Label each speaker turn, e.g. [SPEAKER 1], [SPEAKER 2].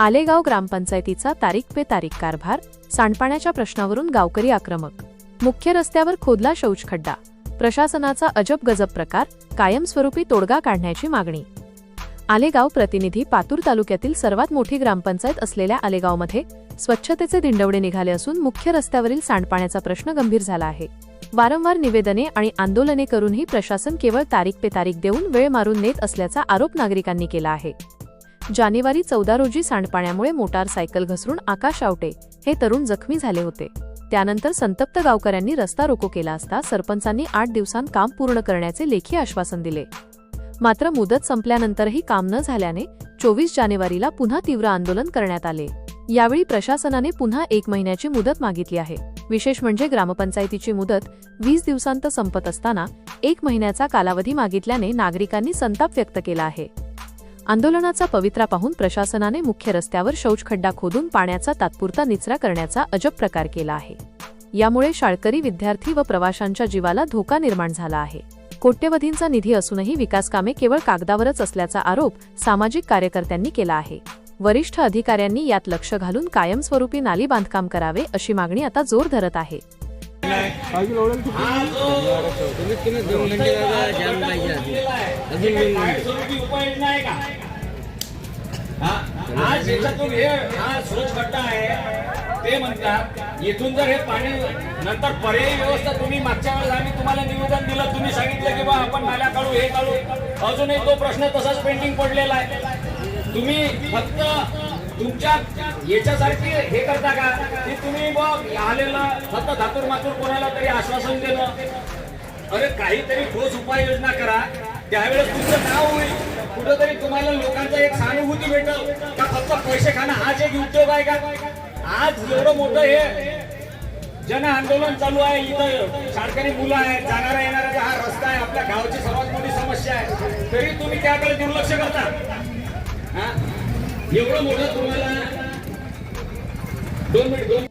[SPEAKER 1] आलेगाव ग्रामपंचायतीचा तारीख पे तारीख कारभार सांडपाण्याच्या प्रश्नावरून गावकरी आक्रमक. मुख्य रस्त्यावर खोदला शौचखड्डा प्रशासनाचा अजब गजब प्रकार कायमस्वरूपी तोडगा काढण्याची मागणी. आलेगाव प्रतिनिधी पातूर तालुक्यातील सर्वात मोठी ग्रामपंचायत असलेल्या आलेगावमध्ये स्वच्छतेचे दिंडवडे निघाले असून मुख्य रस्त्यावरील सांडपाण्याचा प्रश्न गंभीर झाला आहे. वारंवार निवेदने आणि आंदोलने करूनही प्रशासन केवळ तारीख पे तारीख देऊन वेळ मारून नेत असल्याचा आरोप नागरिकांनी केला आहे. जानेवारी चौदा रोजी सांडपाण्यामुळे मोटारसायकल घसरून आकाश आवटे हे तरुण जखमी झाले होते. त्यानंतर संतप्त गावकऱ्यांनी रस्ता रोको केला असता सरपंचांनी आठ दिवसांत काम पूर्ण करण्याचे लेखी आश्वासन दिले. मात्र मुदत संपल्यानंतरही काम न झाल्याने चोवीस जानेवारीला पुन्हा तीव्र आंदोलन करण्यात आले. यावेळी प्रशासनाने पुन्हा एक महिन्याची मुदत मागितली आहे. विशेष म्हणजे ग्रामपंचायतीची मुदत वीस दिवसांत संपत असताना एक महिन्याचा कालावधी मागितल्याने नागरिकांनी संताप व्यक्त केला आहे. आंदोलनाचा पवित्रा पाहून प्रशासनाने मुख्य रस्त्यावर शौचखड्डा खोदून पाण्याचा तात्पुरता निचरा करण्याचा अजब प्रकार केला आहे. यामुळे शाळकरी विद्यार्थी व प्रवाशांच्या जीवाला धोका निर्माण झाला आहे. कोट्यवधींचा निधी असूनही विकासकामे केवळ कागदावरच असल्याचा आरोप सामाजिक कार्यकर्त्यांनी केला आहे. वरिष्ठ अधिकाऱ्यांनी यात लक्ष घालून कायमस्वरूपी नाली बांधकाम करावे अशी मागणी आता जोर धरत आहे.
[SPEAKER 2] अजून
[SPEAKER 3] आज याच्यातून हे हा सोच आहे ते म्हणतात इथून जर हे पाणी नंतर पर्यायी व्यवस्था तुम्ही मागच्या वेळेस आम्ही तुम्हाला निवेदन दिलं तुम्ही सांगितलं की बा आपण नाल्या काढू हे काढू. अजूनही तो प्रश्न तसाच पेंटिंग पडलेला आहे. तुम्ही फक्त तुमच्या याच्यासारखी हे करता का? की तुम्ही मग आलेलं फक्त धातूर मातूर कोणाला तरी आश्वासन देणं? अरे काहीतरी ठोस उपाययोजना करा. त्यावेळेस तुमचं नाव होईल. कुठं तुम्हाला लोकांचा एक सहानुभूती भेटल का फक्त पैसे खाणं हाच एक उद्योग आहे का? आज एवढं मोठं हे जन आंदोलन चालू आहे. इथं शाळकरी मुलं आहेत जाणारा येणारा हा रस्ता आहे. आपल्या गावची सर्वात मोठी समस्या आहे. तरी तुम्ही त्याकडे दुर्लक्ष करता. हा? एवढं मोठं तुम्हाला दोन मिनिट दोन